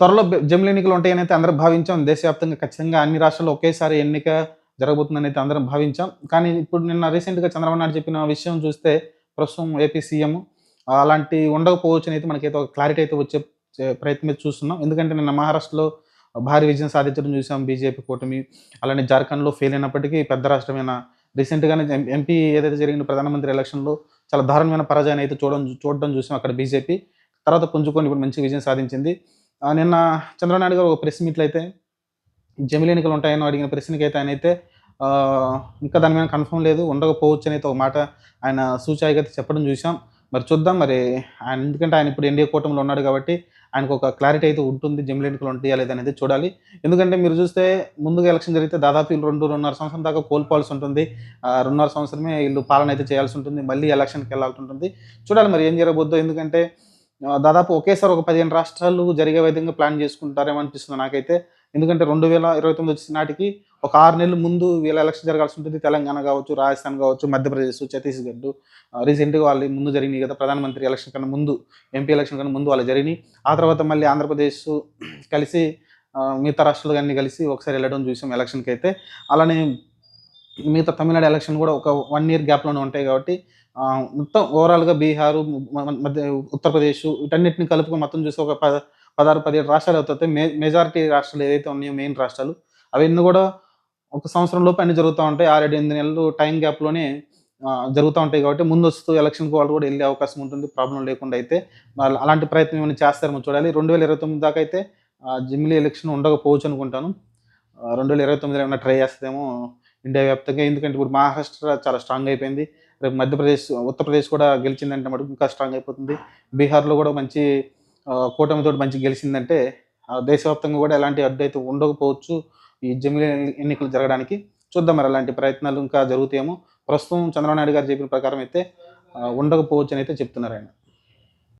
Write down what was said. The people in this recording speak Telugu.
త్వరలో బె- జమిలీ ఎన్నికలు ఉంటాయని అయితే అందరం భావించాం. దేశవ్యాప్తంగా ఖచ్చితంగా అన్ని రాష్ట్రాల్లో ఒకేసారి ఎన్నిక జరగబోతుందని అయితే అందరం భావించాం. కానీ ఇప్పుడు నిన్న రీసెంట్గా చంద్రబాబు నాయుడు చెప్పిన విషయం చూస్తే ప్రస్తుతం ఏపీ సీఎం అలాంటి ఉండకపోవచ్చు అయితే మనకైతే ఒక క్లారిటీ అయితే వచ్చే ప్రయత్నం చూస్తున్నాం. ఎందుకంటే నిన్న మహారాష్ట్రలో భారీ విజయం సాధించడం చూసాం బీజేపీ కూటమి. అలానే జార్ఖండ్లో ఫెయిల్ అయినప్పటికీ పెద్ద రాష్ట్రమైన రీసెంట్గానే ఎం- ఎంపీ ఏదైతే జరిగిన ప్రధానమంత్రి ఎలక్షన్లో చాలా దారుణమైన పరాజయాన్ని అయితే చూడడం చూడడం చూసాం అక్కడ బీజేపీ. తర్వాత పుంజుకొని ఇప్పుడు మంచి విజయం సాధించింది. నిన్న చంద్రబాబు నాయుడు గారు ఒక ప్రెస్ మీట్లో అయితే జమిలి ఎన్నికలు ఉంటాయని అడిగిన ప్రశ్నకి అయితే ఆయన అయితే ఇంకా దాని మీద కన్ఫర్మ్ లేదు ఉండకపోవచ్చు అనేది ఒక మాట ఆయన సూచాయిగా అయితే చెప్పడం చూసాం మరి చూద్దాం మరి ఆయన ఎందుకంటే ఆయన ఇప్పుడు ఎన్డీఏ కూటమిలో ఉన్నాడు కాబట్టి ఆయనకు ఒక క్లారిటీ అయితే ఉంటుంది జమిలీ ఎన్నికలు ఉంటాయా లేదా అనేది చూడాలి. ఎందుకంటే మీరు చూస్తే ముందుగా ఎలక్షన్ జరిగితే దాదాపు వీళ్ళు రెండు రెండున్నర సంవత్సరం దాకా కోల్పోవాల్సి ఉంటుంది. ఆ, రెండున్నర సంవత్సరమే వీళ్ళు పాలన అయితే చేయాల్సి ఉంటుంది మళ్ళీ ఎలక్షన్కి వెళ్ళాల్సి ఉంటుంది. చూడాలి మరి ఏం జరగబోద్దో ఎందుకంటే దాదాపు ఒకేసారి ఒక పదిహేను రాష్ట్రాలు జరిగే విధంగా ప్లాన్ చేసుకుంటారేమో అనిపిస్తుంది నాకైతే. ఎందుకంటే రెండు వేల ఇరవై తొమ్మిది వచ్చిన నాటికి ఒక ఆరు నెలల ముందు వీళ్ళ ఎలక్షన్ జరగాల్సి ఉంటుంది. తెలంగాణ కావచ్చు రాజస్థాన్ కావచ్చు మధ్యప్రదేశ్ ఛత్తీస్గఢ్. రీసెంట్గా వాళ్ళు ముందు జరిగినాయి కదా ప్రధానమంత్రి ఎలక్షన్ కన్నా ముందు ఎంపీ ఎలక్షన్ కన్నా ముందు వాళ్ళు జరిగినాయి. ఆ తర్వాత మళ్ళీ ఆంధ్రప్రదేశ్ కలిసి మిగతా రాష్ట్రాలు కానీ కలిసి ఒకసారి వెళ్ళడం చూసాం ఎలక్షన్కి అయితే అలానే మిగతా తమిళనాడు ఎలక్షన్ కూడా ఒక వన్ ఇయర్ గ్యాప్లోనే ఉంటాయి కాబట్టి మొత్తం ఓవరాల్గా బీహారు మధ్య ఉత్తరప్రదేశ్ వీటన్నిటిని కలుపుకొని మొత్తం చూసి ఒక పద పదహారు పదిహేడు రాష్ట్రాలు అవుతాయి. మే మెజారిటీ రాష్ట్రాలు ఏదైతే ఉన్నాయో మెయిన్ రాష్ట్రాలు అవన్నీ కూడా ఒక సంవత్సరం లోపు అన్ని జరుగుతూ ఉంటాయి. ఆరేడు ఎనిమిది నెలలు టైం గ్యాప్లోనే జరుగుతూ ఉంటాయి కాబట్టి ముందు వస్తూ ఎలక్షన్కి వాళ్ళు కూడా వెళ్ళే అవకాశం ఉంటుంది. ప్రాబ్లం లేకుండా అయితే అలాంటి ప్రయత్నం ఏమైనా చేస్తారేమో చూడాలి. రెండు వేల ఇరవై తొమ్మిది దాకా అయితే జిమ్లీ ఎలక్షన్ ఉండకపోవచ్చు అనుకుంటాను. రెండు వేల ఇరవై తొమ్మిదిలో ఏమైనా ట్రై చేస్తేమో ఇండియా వ్యాప్తంగా. ఎందుకంటే ఇప్పుడు మహారాష్ట్ర చాలా స్ట్రాంగ్ అయిపోయింది. రేపు మధ్యప్రదేశ్ ఉత్తరప్రదేశ్ కూడా గెలిచిందంటే మటుకు ఇంకా స్ట్రాంగ్ అయిపోతుంది. బీహార్లో కూడా మంచి కూటమితో మంచి గెలిచిందంటే ఆ, దేశవ్యాప్తంగా కూడా ఎలాంటి అడ్డు అయితే ఉండకపోవచ్చు ఈ జమిలీ ఎన్నికలు జరగడానికి. చూద్దాం మరి అలాంటి ప్రయత్నాలు ఇంకా జరుగుతాయేమో. ప్రస్తుతం చంద్రబాబు నాయుడు గారు చెప్పిన ప్రకారం అయితే ఉండకపోవచ్చు అని అయితే చెప్తున్నారు ఆయన.